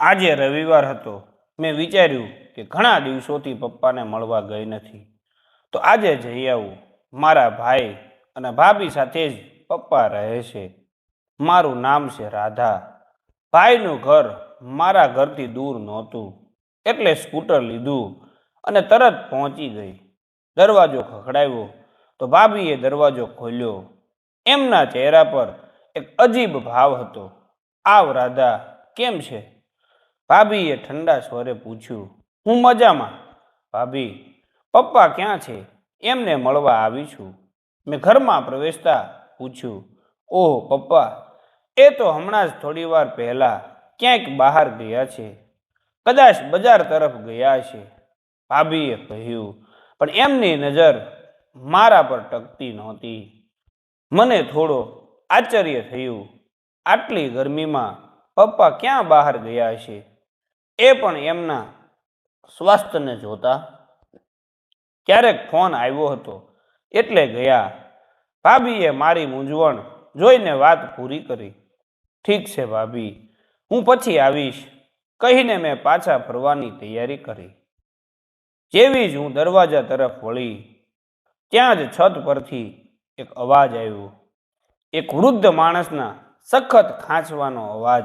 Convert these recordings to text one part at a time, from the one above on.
આજે રવિવાર હતો. મેં વિચાર્યું કે ઘણા દિવસોથી પપ્પાને મળવા ગઈ નથી. તો આજે જઈ આવું. મારા ભાઈ અને ભાભી સાથે જ પપ્પા રહે છે. મારું નામ છે રાધા. ભાઈનું ઘર મારા ઘરથી દૂર નહોતું. એટલે સ્કૂટર લીધું અને તરત પહોંચી ગઈ. દરવાજો ખખડાવ્યો. તો ભાભીએ દરવાજો ખોલ્યો. એમના ચહેરા પર એક અજીબ ભાવ હતો. આવ રાધા, કેમ છે? ભાભીએ ઠંડા સ્વરે પૂછ્યું, હું મજામાં? ભાભી, પપ્પા ક્યાં છે? એમને મળવા આવી છું. મેં ઘરમાં પ્રવેશતા પૂછ્યું, ઓહ, પપ્પા, એ તો હમણાં જ થોડી વાર પહેલાં ક્યાંક બહાર ગયા છે. કદાચ બજાર તરફ ગયા છે ભાભીએ કહ્યું, પણ એમની નજર મારા પર ટકતી નહોતી. મને થોડો આશ્ચર્ય થયું. આટલી ગરમીમાં પપ્પા ક્યાં બહાર ગયા છે એ પણ એમના સ્વાસ્થ્યને જોતા ક્યારેક ફોન આવ્યો હતો એટલે ગયા, ભાભીએ મારી મૂંઝવણ જોઈને વાત પૂરી કરી. ઠીક છે ભાભી, હું પછી આવીશ. કહીને મેં પાછા ફરવાની તૈયારી કરી. જેવી જ હું દરવાજા તરફ વળી, ત્યાં જ છત પરથી એક અવાજ આવ્યો. એક વૃદ્ધ માણસના સખત ખાંચવાનો અવાજ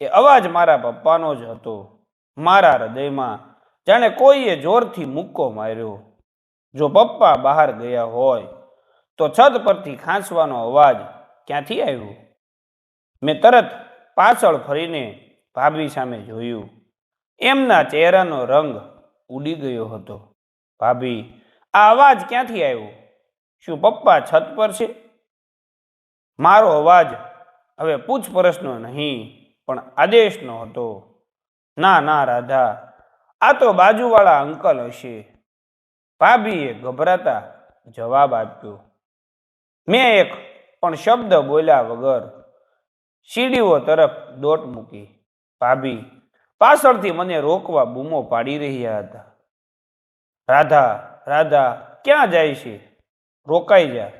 એ અવાજ મારા પપ્પાનો જ હતો, મારા હૃદયમાં, જાણે કોઈએ જોરથી મુક્કો માર્યો. જો પપ્પા બહાર ગયા હોય, તો છત પરથી ખાંસવાનો અવાજ ક્યાંથી આવ્યો? મેં તરત પાછળ ફરીને ભાભી સામે જોયું. એમના ચહેરાનો રંગ ઉડી ગયો હતો. ભાભી, આ અવાજ ક્યાંથી આવ્યો? શું પપ્પા છત પર છે? મારો અવાજ હવે પૂછપરછનો નહીં. પણ આદેશનો હતો. ના ના, રાધા, આ તો બાજુવાળા અંકલ હશે. ભાભીએ ગભરાતા જવાબ આપ્યો. મેં એક પણ શબ્દ બોલ્યા વગર સીડીઓ તરફ દોટ મૂકી. ભાભી પાછળથી મને રોકવા બૂમો પાડી રહ્યા હતા. રાધા રાધા, ક્યાં જાય છે? રોકાઈ જા.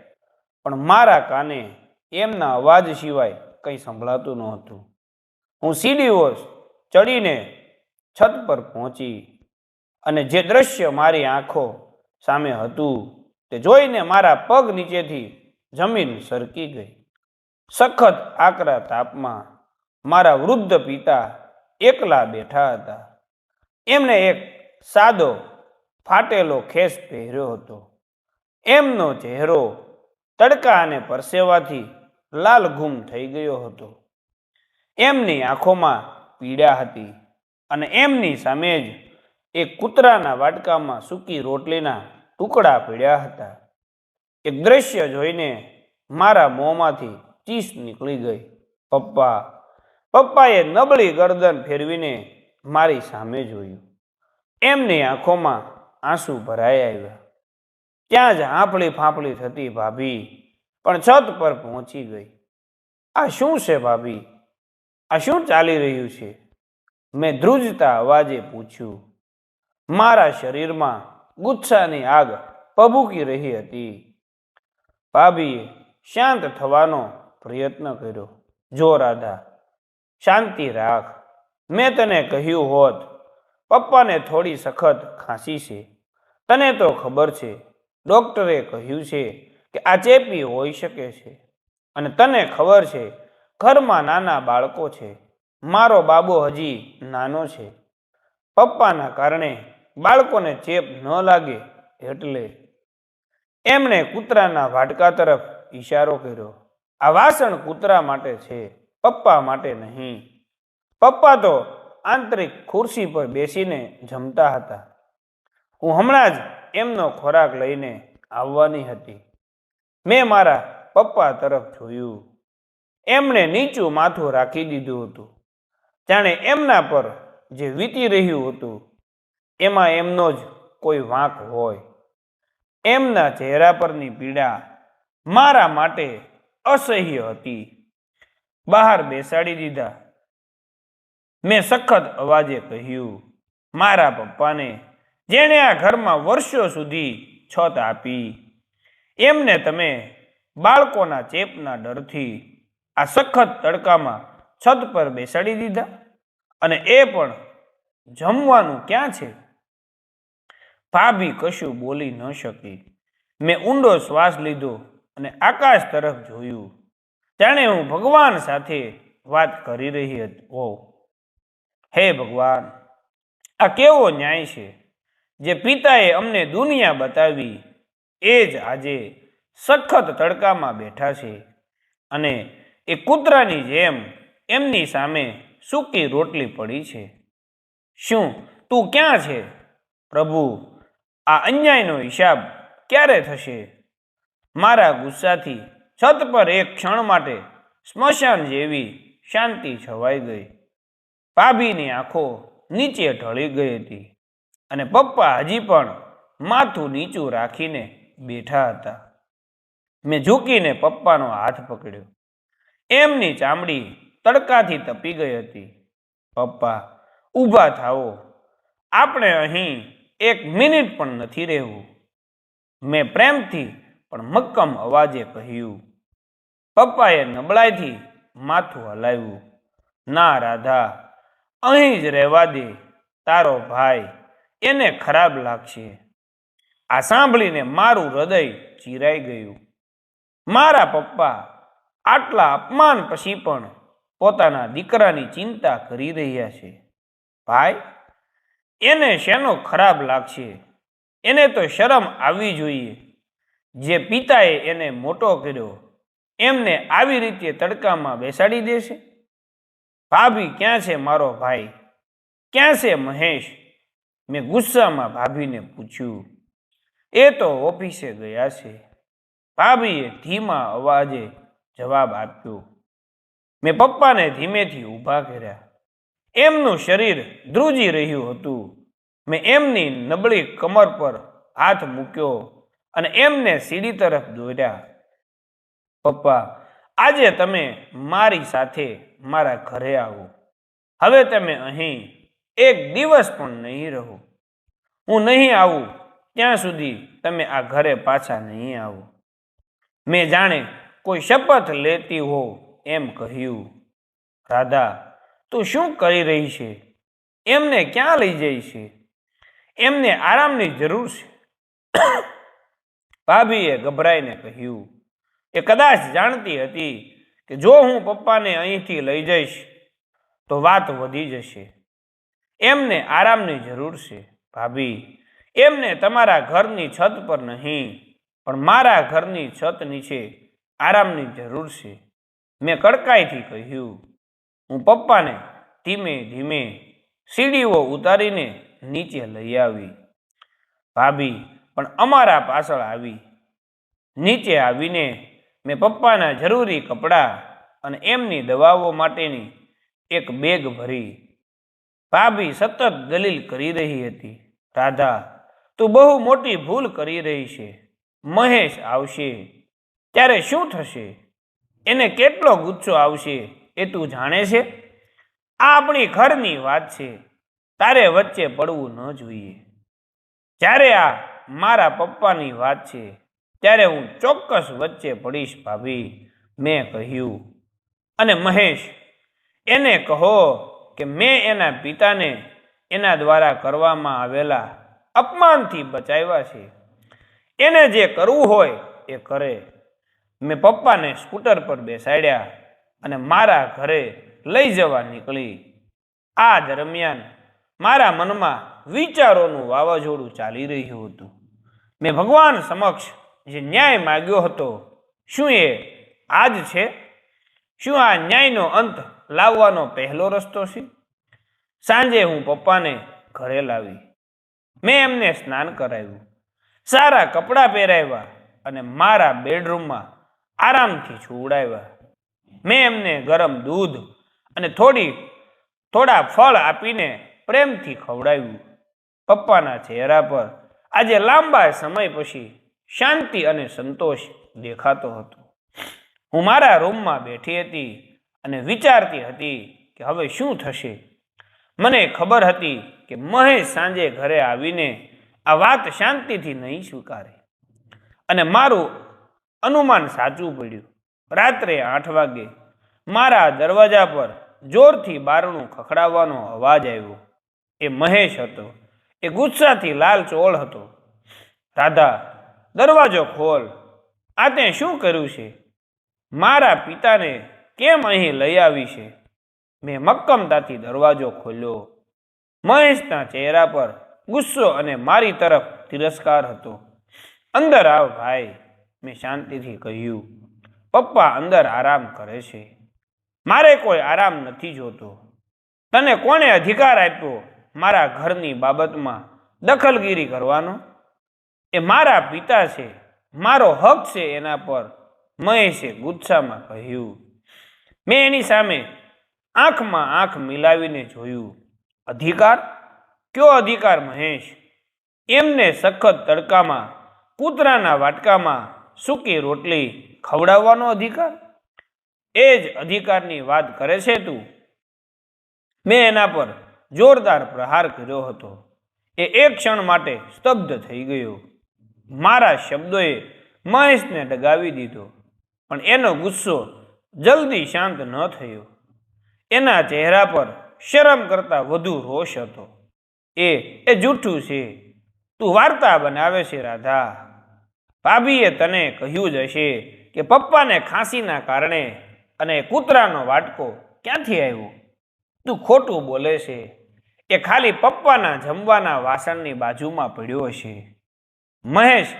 પણ મારા કાને એમના અવાજ સિવાય કંઈ સંભળાતું નહોતું. હું સીડીઓ ચડીને છત પર પહોંચી અને જે દ્રશ્ય મારી આંખો સામે હતું તે જોઈને મારા પગ નીચેથી જમીન સરકી ગઈ. સખત આકરા તાપમાં મારા વૃદ્ધ પિતા એકલા બેઠા હતા. એમને એક સાદો ફાટેલો ખેસ પહેર્યો હતો. એમનો ચહેરો તડકા અને પરસેવાથી લાલઘૂમ થઈ ગયો હતો. એમની આંખોમાં પીડા હતી અને એમની સામે જ એક કૂતરાના વાટકામાં સૂકી રોટલીના ટુકડા પીડ્યા હતા. એક દ્રશ્ય જોઈને મારા મોંમાંથી ચીસ નીકળી ગઈ. પપ્પા, પપ્પાએ નબળી ગરદન ફેરવીને મારી સામે જોયું. એમની આંખોમાં આંસુ ભરાઈ આવ્યા. ત્યાં જ હાંફળી ફાંફળી થતી ભાભી પણ છત પર પહોંચી ગઈ. આ શું છે ભાભી? આ શું ચાલી રહ્યું છે? મેં ધ્રુજતા અવાજે પૂછ્યું, મારા શરીરમાં ગુસ્સાની આગ પભૂકી રહી હતી. ભાભીએ શાંત થવાનો પ્રયત્ન કર્યો, જો રાધા, શાંતિ રાખ. મેં તને કહ્યું હોત, પપ્પાને થોડી સખત ખાંસી છે. તને તો ખબર છે, ડૉક્ટરે કહ્યું છે કે આ ચેપી હોઈ શકે છે. અને તને ખબર છે ઘરમાં નાના બાળકો છે. મારો બાબો હજી નાનો છે. પપ્પાના કારણે બાળકોને ચેપ ન લાગે એટલે એમણે કૂતરાના વાટકા તરફ ઈશારો કર્યો. આ વાસણ કૂતરા માટે છે, પપ્પા માટે નહીં. પપ્પા તો આંતરિક ખુરશી પર બેસીને જમતા હતા. હું હમણાં જ એમનો ખોરાક લઈને આવવાની હતી. મેં મારા પપ્પા તરફ જોયું. એમણે નીચું માથું રાખી દીધું હતું. જાણે એમના પર જે વીતી રહ્યું હતું, એમાં એમનો જ કોઈ વાંક હોય. એમના ચહેરા પરની પીડા મારા માટે અસહ્ય હતી. બહાર બેસાડી દીધા. મેં સખત અવાજે કહ્યું, મારા પપ્પાને જેણે આ ઘરમાં વર્ષો સુધી છત આપી, એમને તમે બાળકોના ચેપના ડરથી આ સખત તડકામાં છત પર બેસાડી દીધા અને એ પણ જમવાનું ક્યાં છે? ભાભી કશું બોલી ન શકી. મેં ઊંડો શ્વાસ લીધો અને આકાશ તરફ જોયું. જાણે હું ભગવાન સાથે વાત કરી રહી હતી હોઉં હે ભગવાન, આ કેવો ન્યાય છે? જે પિતાએ અમને દુનિયા બતાવી, એ જ આજે સખત તડકામાં બેઠા છે અને એ કૂતરાની જેમ એમની સામે સૂકી રોટલી પડી છે. શું તું ક્યાં છે? પ્રભુ, આ અન્યાયનો હિસાબ ક્યારે થશે? મારા ગુસ્સાથી છત પર એક ક્ષણ માટે સ્મશાન જેવી શાંતિ છવાઈ ગઈ. ભાભીની આંખો નીચે ઢળી ગઈ હતી અને પપ્પા હજી પણ માથું નીચું રાખીને બેઠા હતા. મેં ઝૂકીને પપ્પાનો હાથ પકડ્યો. એમની ચામડી તડકાથી તપી ગઈ હતી. પપ્પા, ઊભા થાઓ. આપણે અહીં એક મિનિટ પણ નથી રહેવું. મેં પ્રેમથી પણ મક્કમ અવાજે કહ્યું. પપ્પાએ નબળાઈથી માથું હલાવ્યું. ના, રાધા, અહીં જ રહેવા દે. તારો ભાઈ એને ખરાબ લાગશે. આ સાંભળીને મારું હૃદય ચીરાઈ ગયું. મારા પપ્પા આટલા અપમાન પછી પણ પોતાના દીકરાની ચિંતા કરી રહ્યા છે. ભાઈ, એને શેનો ખરાબ લાગશે? એને તો શરમ આવવી જોઈએ. જે પિતાએ એને મોટો કર્યો, એમને આવી રીતે તડકામાં બેસાડી દેશે? ભાભી, ક્યાં છે મારો ભાઈ? ક્યાં છે મહેશ? મેં ગુસ્સામાં ભાભીને પૂછ્યું. એ તો ઓફિસે ગયા છે. ભાભીએ ધીમા અવાજે જવાબ આપ્યો. મેં પપ્પાને ધીમેથી ઊભા કર્યા. એમનું શરીર ધ્રુજી રહ્યું હતું. મેં એમની નબળી કમર પર હાથ મૂક્યો અને એમને સીડી તરફ દોર્યા. પપ્પા, આજે તમે મારી સાથે મારા ઘરે આવો. હવે તમે અહીં એક દિવસ પણ નહીં રહો. હું નહીં આવું, ત્યાં સુધી તમે આ ઘરે પાછા નહીં આવો. મેં જાણે કોઈ શપથ લેતી હો એમ કહ્યું. રાધા, તું શું કરી રહી છે? એમને ક્યાં લઈ જઈ છે? એમને આરામની જરૂર છે. ભાભીએ ગભરાઈને કહ્યું. એ કદાચ જાણતી હતી કે જો હું પપ્પાને અહીંથી લઈ જઈશ, તો વાત વધી જશે. એમને આરામની જરૂર છે, ભાભી. એમને તમારા ઘરની છત પર નહીં, પણ મારા ઘરની છત નીચે આરામની જરૂર છે. મેં કડકાઈથી કહ્યું, હું પપ્પાને ધીમે ધીમે સીડીઓ ઉતારીને નીચે લઈ આવી. ભાભી, પણ અમારા પાછળ આવી. નીચે આવીને મેં પપ્પાના જરૂરી કપડાં અને એમની દવાઓ માટેની એક બેગ ભરી. ભાભી સતત દલીલ કરી રહી હતી, રાધા, તું બહુ મોટી ભૂલ કરી રહી છે. મહેશ આવશે. ત્યારે શું થશે? એને કેટલો ગુસ્સો આવશે એ તું જાણે છે? આ આપણી ઘરની વાત છે. તારે વચ્ચે પડવું ન જોઈએ. જ્યારે આ મારા પપ્પાની વાત છે, ત્યારે હું ચોક્કસ વચ્ચે પડીશ ભાભી, મેં કહ્યું. અને મહેશ, એને કહો કે મેં એના પિતાને એના દ્વારા કરવામાં આવેલા અપમાનથી બચાવ્યા છે. એને જે કરવું હોય એ કરે. મેં પપ્પાને સ્કૂટર પર બેસાડ્યા અને મારા ઘરે લઈ જવા નીકળી. આ દરમિયાન મારા મનમાં વિચારોનું વાવાઝોડું ચાલી રહ્યું હતું. મેં ભગવાન સમક્ષ જે ન્યાય માગ્યો હતો, શું એ આ જ છે? શું આ ન્યાયનો અંત લાવવાનો પહેલો રસ્તો છે? સાંજે હું પપ્પાને ઘરે લાવી. મેં એમને સ્નાન કરાવ્યું. સારા કપડાં પહેરાવ્યા અને મારા બેડરૂમમાં આરામથી છુવડાવ્યા. મેં એમને ગરમ દૂધ અને થોડી, થોડા ફળ આપીને પ્રેમથી ખવડાવ્યું. પપ્પાના ચહેરા પર આજે લાંબા સમય પછી શાંતિ અને સંતોષ દેખાતો હતો. હું મારા રૂમમાં બેઠી હતી અને વિચારતી હતી કે હવે શું થશે? મને ખબર હતી કે મહેશ સાંજે ઘરે આવીને આ વાત શાંતિથી નહીં સ્વીકારે. અને મારું અનુમાન સાચું પડ્યું. રાત્રે આઠ વાગે મારા દરવાજા પર જોરથી બારણું ખખડાવવાનો અવાજ આવ્યો. એ મહેશ હતો. એ ગુસ્સાથી લાલ ચોળ હતો. રાધા, દરવાજો ખોલ. આ તે શું કર્યું છે? મારા પિતાને કેમ અહીં લઈ આવી છે? મેં મક્કમતાથી દરવાજો ખોલ્યો. મહેશના ચહેરા પર ગુસ્સો અને મારી તરફ તિરસ્કાર હતો. અંદર આવ ભાઈ. મેં શાંતિથી કહ્યું, પપ્પા અંદર આરામ કરે છે. મારે કોઈ આરામ નથી જોતો. તને કોણે અધિકાર આપ્યો મારા ઘરની બાબતમાં દખલગીરી કરવાનો? એ મારા પિતા છે. મારો હક છે એના પર. મહેશે ગુસ્સામાં કહ્યું, મેં એની સામે આંખમાં આંખ મિલાવીને જોયું. અધિકાર? કયો અધિકાર મહેશ? એમને સખત તડકામાં, કૂતરાના વાટકામાં સૂકી રોટલી ખવડાવવાનો અધિકાર? એ જ અધિકારની વાત કરે છે તું. મેં એના પર જોરદાર પ્રહાર કર્યો હતો. એ એક ક્ષણ માટે સ્તબ્ધ થઈ ગયો. મારા શબ્દોએ મહેશને ડગાવી દીધો, પણ એનો ગુસ્સો જલ્દી શાંત ન થયો. એના ચહેરા પર શરમ કરતાં વધુ રોષ હતો. એ એ જૂઠું છે. તું વાર્તા બનાવે છે, રાધા. ભાભીએ તને કહ્યું જ હશે કે પપ્પાને ખાંસીના કારણે અને કૂતરાનો વાટકો ક્યાંથી આવ્યો? તું ખોટું બોલે છે એ ખાલી પપ્પાના જમવાના વાસણની બાજુમાં પડ્યો હશે. મહેશ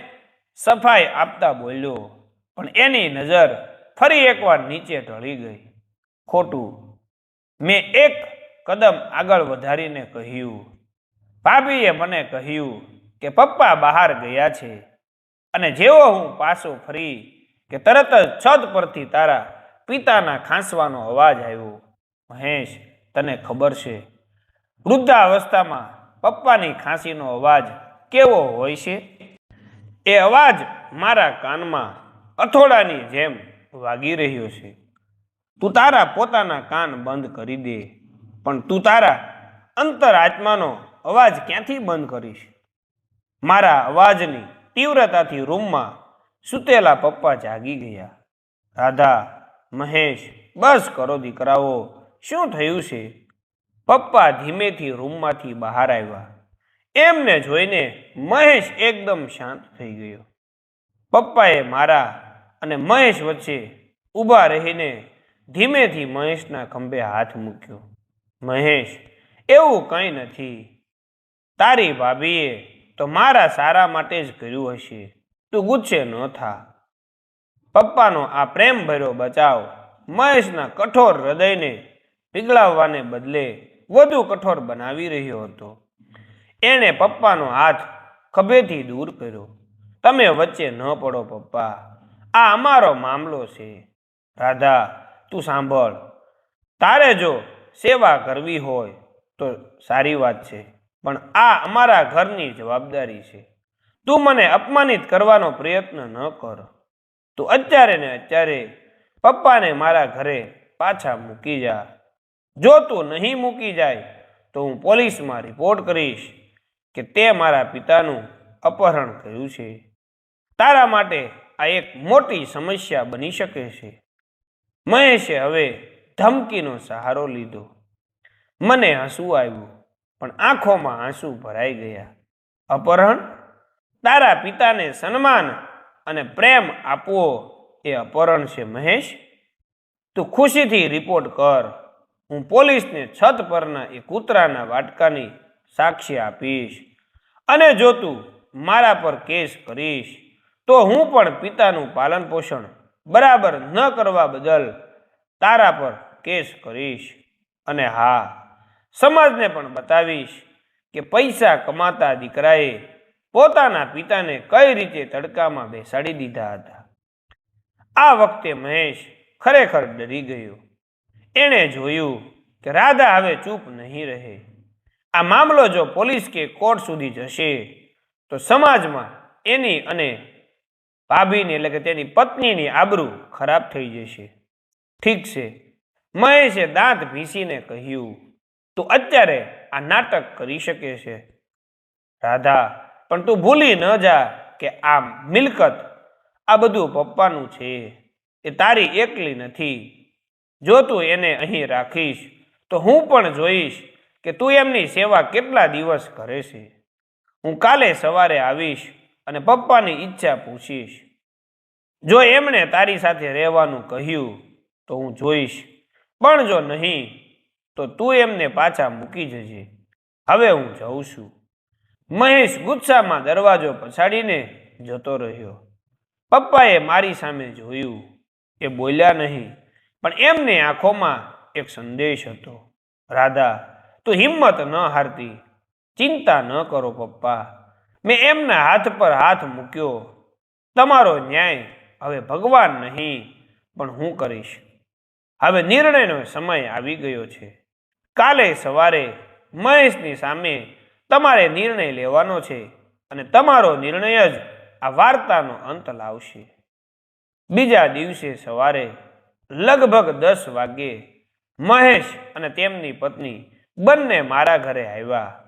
સફાઈ આપતા બોલ્યો, પણ એની નજર ફરી એકવાર નીચે ઢળી ગઈ. ખોટું. મેં એક કદમ આગળ વધારીને કહ્યું. ભાભીએ મને કહ્યું કે પપ્પા બહાર ગયા છે. અને જેવો હું પાછો ફરી કે તરત જ છત પરથી તારા પિતાના ખાંસવાનો અવાજ આવ્યો, મહેશ, તને ખબર છે, વૃદ્ધાવસ્થામાં પપ્પાની ખાંસીનો અવાજ કેવો હોય છે? એ અવાજ મારા કાનમાં અથોડાની જેમ વાગી રહ્યો છે. તું તારા પોતાના કાન બંધ કરી દે, પણ તું તારા અંતર આત્માનો અવાજ ક્યાંથી બંધ કરીશ? મારા અવાજની તીવ્રતાથી રૂમમાં સૂતેલા પપ્પા જાગી ગયા. રાધા, મહેશ, બસ કરો દીકરાઓ, શું થયું છે? પપ્પા ધીમેથી રૂમમાંથી બહાર આવ્યા. એમને જોઈને મહેશ એકદમ શાંત થઈ ગયો. પપ્પાએ મારા અને મહેશ વચ્ચે ઊભા રહીને ધીમેથી મહેશના ખંભે હાથ મૂક્યો. મહેશ, એવું કંઈ નથી. તારી ભાભીએ તો મારા સારા માટે જ કર્યું હશે. તું ગુસ્સે ન થા. પપ્પાનો આ પ્રેમ ભર્યો બચાવ. મહેશના કઠોર હૃદયને પીગળાવવાને બદલે વધુ કઠોર બનાવી રહ્યો હતો. એણે પપ્પાનો હાથ ખભેથી દૂર કર્યો. તમે વચ્ચે ન પડો પપ્પા. આ અમારો મામલો છે. રાધા, તું સાંભળ. તારે જો સેવા કરવી હોય તો સારી વાત છે. પણ આ અમારા ઘરની જવાબદારી છે. તું મને અપમાનિત કરવાનો પ્રયત્ન ન કર. તું અત્યારે ને અત્યારે પપ્પાને મારા ઘરે પાછા મૂકી જા. જો તું નહીં મૂકી જાય, તો હું પોલીસમાં રિપોર્ટ કરીશ કે તે મારા પિતાનું અપહરણ કર્યું છે. તારા માટે આ એક મોટી સમસ્યા બની શકે છે. મહેશે હવે ધમકીનો સહારો લીધો. મને હસવું આવ્યું. પણ આંખોમાં આંસુ ભરાઈ ગયા. અપહરણ? તારા પિતાને સન્માન અને પ્રેમ આપવો એ અપહરણ છે, મહેશ. તું ખુશીથી રિપોર્ટ કર. હું પોલીસને છત પરના એ કૂતરાના વાટકાની સાક્ષી આપીશ. અને જો તું મારા પર કેસ કરીશ, તો હું પણ પિતાનું પાલન પોષણ બરાબર ન કરવા બદલ તારા પર કેસ કરીશ. અને હા સમાજને પણ બતાવીશ કે પૈસા કમાતા દીકરાએ પોતાના પિતાને કઈ રીતે તડકામાં બેસાડી દીધા હતા. આ વખતે મહેશ ખરેખર ડરી ગયો. એણે જોયું કે રાધા હવે ચૂપ નહીં રહે. આ મામલો જો પોલીસ કે કોર્ટ સુધી જશે, તો સમાજમાં એની અને ભાભીની એટલે કે તેની પત્નીની આબરૂ ખરાબ થઈ જશે. ઠીક છે, મહેશે દાંત ભીસીને કહ્યું તું અત્યારે આ નાટક કરી શકે છે. રાધા, પણ તું ભૂલી ન જા કે આ મિલકત આ બધું પપ્પાનું છે. એ તારી એકલી નથી. જો તું એને અહીં રાખીશ, તો હું પણ જોઈશ કે તું એમની સેવા કેટલા દિવસ કરે છે. હું કાલે સવારે આવીશ અને પપ્પાની ઈચ્છા પૂછીશ. જો એમણે તારી સાથે રહેવાનું કહ્યું, તો હું જોઈશ. પણ જો નહીં તો તું એમને પાછા મૂકી જજે. હવે હું જઉં છું. મહેશ ગુસ્સામાં દરવાજો પછાડીને જતો રહ્યો. પપ્પાએ મારી સામે જોયું. એ બોલ્યા નહીં, પણ એમને આંખોમાં એક સંદેશ હતો. રાધા, તું હિંમત ન હારતી. ચિંતા ન કરો પપ્પા. મેં એમના હાથ પર હાથ મૂક્યો. તમારો ન્યાય હવે ભગવાન નહીં, પણ હું કરીશ. હવે નિર્ણયનો સમય આવી ગયો છે. કાલે સવારે મહેશની સામે તમારે નિર્ણય લેવાનો છે અને તમારો નિર્ણય જ આ વાર્તાનો અંત લાવશે. બીજા દિવસે સવારે લગભગ દસ વાગ્યે મહેશ અને તેમની પત્ની બંને મારા ઘરે આવ્યા.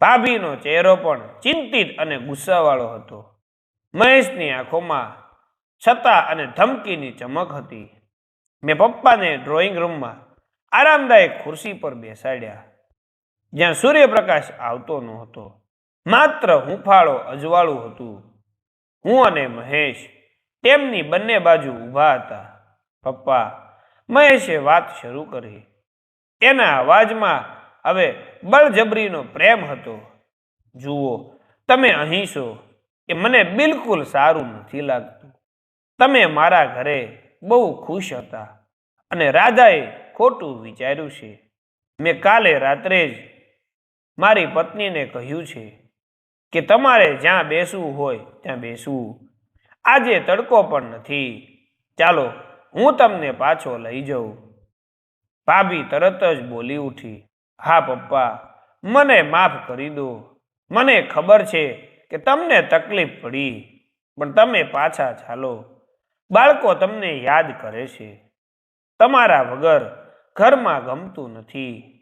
ભાભીનો ચહેરો પણ ચિંતિત અને ગુસ્સાવાળો હતો. મહેશની આંખોમાં છતા અને ધમકીની ચમક હતી. મેં પપ્પાને ડ્રોઈંગ રૂમમાં આરામદાયક ખુરશી પર બેસાડ્યા. જ્યાં સૂર્યપ્રકાશ આવતો ન હતો માત્ર હુંફાળો અજવાળું હતું. હું અને મહેશ તેમની બંને બાજુ ઊભા હતા. પપ્પા, મહેશે વાત શરૂ કરી. એના અવાજમાં હવે બળજબરીનો પ્રેમ હતો. જુઓ, તમે અહીં છો એ મને બિલકુલ સારું નથી લાગતું. તમે મારા ઘરે બહુ ખુશ હતા અને રાધાએ ખોટું વિચાર્યું છે. મેં કાલે રાત્રે જ મારી પત્નીને કહ્યું છે કે તમારે જ્યાં બેસવું હોય ત્યાં બેસવું. આજે તડકો પણ નથી. ચાલો, હું તમને પાછો લઈ જાઉં. ભાભી તરત જ બોલી ઉઠી, હા, પપ્પા, મને માફ કરી દો. મને ખબર છે કે તમને તકલીફ પડી, પણ તમે પાછા ચાલો. બાળકો તમને યાદ કરે છે. તમારા વગર ઘરમાં ગમતું નથી.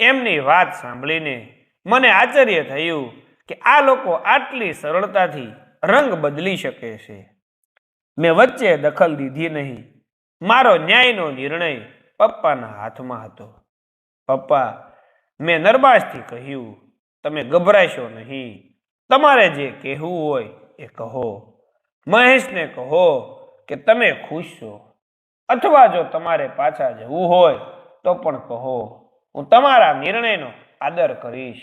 એમની વાત સાંભળીને મને આશ્ચર્ય થયું કે આ લોકો આટલી સરળતાથી રંગ બદલી શકે છે. મેં વચ્ચે દખલ દીધી નહીં. મારો ન્યાયનો નિર્ણય પપ્પાના હાથમાં હતો. પપ્પા, મેં નરમાશથી કહ્યું, તમે ગભરાશો નહીં. તમારે જે કહેવું હોય એ કહો. મહેશને કહો કે તમે ખુશ છો. અથવા જો તમારે પાછા જવું હોય, તો પણ કહો. હું તમારા નિર્ણયનો આદર કરીશ.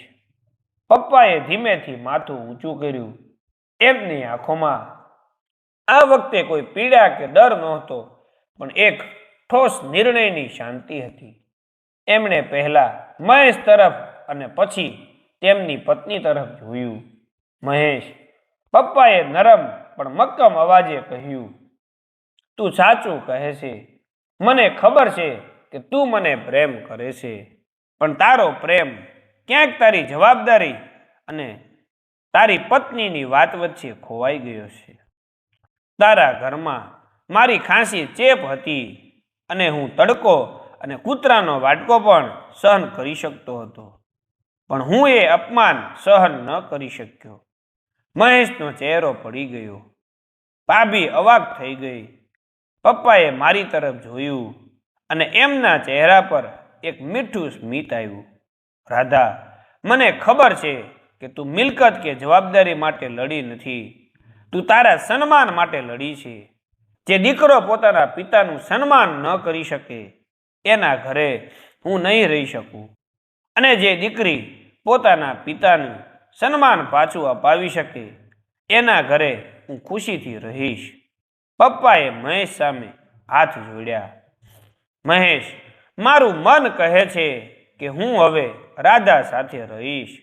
પપ્પાએ ધીમેથી માથું ઊંચું કર્યું. એમની આંખોમાં આ વખતે કોઈ પીડા કે ડર નહોતો, પણ એક ઠોસ નિર્ણયની શાંતિ હતી. એમણે પહેલા મહેશ તરફ અને પછી તેમની પત્ની તરફ જોયું. મહેશ, પપ્પાએ નરમ પણ મક્કમ અવાજે કહ્યું તું સાચું કહે છે. મને ખબર છે કે તું મને પ્રેમ કરે છે. પણ તારો પ્રેમ ક્યાંક તારી જવાબદારી અને તારી પત્નીની વાત વચ્ચે ખોવાઈ ગયો છે. તારા ઘરમાં મારી ખાંસી ચેપ હતી અને હું તડકો અને કૂતરાનો વાટકો પણ સહન કરી શકતો હતો. પણ હું એ અપમાન સહન ન કરી શક્યો. મહેશનો ચહેરો પડી ગયો. ભાભી અવાક થઈ ગઈ. પપ્પાએ મારી તરફ જોયું અને એમના ચહેરા પર એક મીઠું સ્મિત આવ્યું. રાધા, મને ખબર છે કે તું મિલકત કે જવાબદારી માટે લડી નથી. તું તારા સન્માન માટે લડી છે. જે દીકરો પોતાના પિતાનું સન્માન ન કરી શકે, એના ઘરે હું નહીં રહી શકું. અને જે દીકરી પોતાના પિતાનું સન્માન પાછું અપાવી શકે, એના ઘરે હું ખુશીથી રહીશ. પપ્પાએ મહેશ સામે હાથ જોડ્યા. મહેશ, મારું મન કહે છે કે હું હવે રાધા સાથે રહીશ.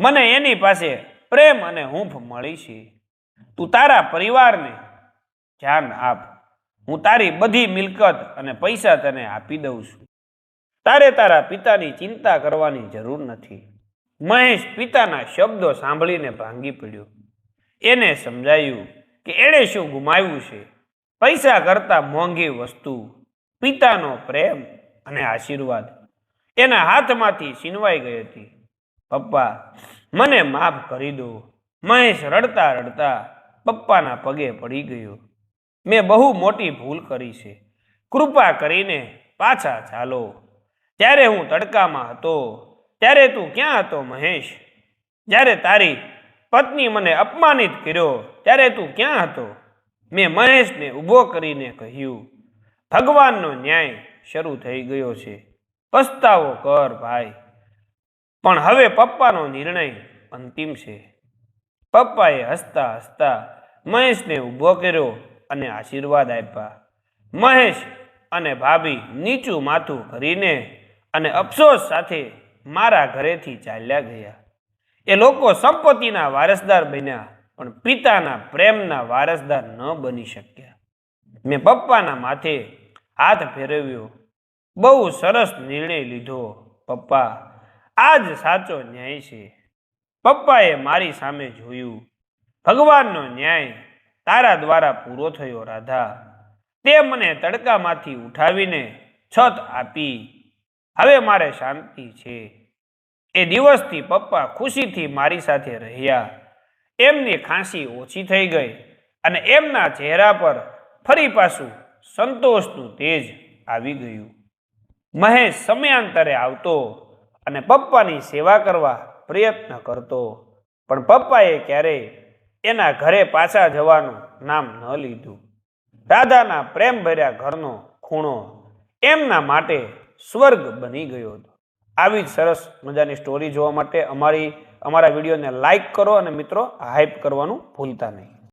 મને એની પાસે પ્રેમ અને હૂંફ મળી છે. તું તારા પરિવારને ધ્યાન આપ. હું તારી બધી મિલકત અને પૈસા તને આપી દઉં છું. તારે તારા પિતાની ચિંતા કરવાની જરૂર નથી. મહેશ પિતાના શબ્દો સાંભળીને ભાંગી પડ્યો. એને સમજાયું કે એણે શું ગુમાવ્યું છે? પૈસા કરતાં મોંઘી વસ્તુ, પિતાનો પ્રેમ અને આશીર્વાદ એના હાથમાંથી છીનવાઈ ગઈ હતી. પપ્પા, મને માફ કરી દો. મહેશ રડતા રડતા પપ્પાના પગે પડી ગયો. મેં બહુ મોટી ભૂલ કરી છે. કૃપા કરીને પાછા ચાલો. ત્યારે હું તડકામાં હતો, ત્યારે તું ક્યાં હતો મહેશ? જ્યારે તારી પત્ની મને અપમાનિત કર્યો. ત્યારે તું ક્યાં હતો? મેં મહેશને ઊભો કરીને કહ્યું, ભગવાનનો ન્યાય શરૂ થઈ ગયો છે. પસ્તાવો કર ભાઈ. પણ હવે પપ્પાનો નિર્ણય અંતિમ છે. પપ્પાએ હસતા હસતા મહેશને ઊભો કર્યો અને આશીર્વાદ આપ્યા. મહેશ અને ભાભી નીચું માથું કરીને અને અફસોસ સાથે મારા ઘરેથી ચાલ્યા ગયા. એ લોકો સંપત્તિના વારસદાર બન્યા, પણ પિતાના પ્રેમના વારસદાર ન બની શક્યા. મેં પપ્પાના માથે હાથ ફેરવ્યો. બહુ સરસ નિર્ણય લીધો, પપ્પા આ જ સાચો ન્યાય છે. પપ્પાએ મારી સામે જોયું. ભગવાનનો ન્યાય તારા દ્વારા પૂરો થયો, રાધા. તે મને તડકામાંથી ઉઠાવીને છત આપી. હવે મારે શાંતિ છે. એ દિવસથી પપ્પા ખુશીથી મારી સાથે રહ્યા. એમની ખાંસી ઓછી થઈ ગઈ અને એમના ચહેરા પર ફરી પાછું સંતોષનું તેજ આવી ગયું. મહેશ સમયાંતરે આવતો અને પપ્પાની સેવા કરવા પ્રયત્ન કરતો. પણ પપ્પાએ ક્યારેય એના ઘરે પાછા જવાનું નામ ન લીધું. રાધાના પ્રેમ ભર્યા ઘરનો ખૂણો એમના માટે સ્વર્ગ બની ગયો હતો. આવી જ સરસ મજાની સ્ટોરી જોવા માટે અમારી, અમારા વિડીયોને લાઇક કરો અને મિત્રો હાઇપ કરવાનું ભૂલતા નહીં.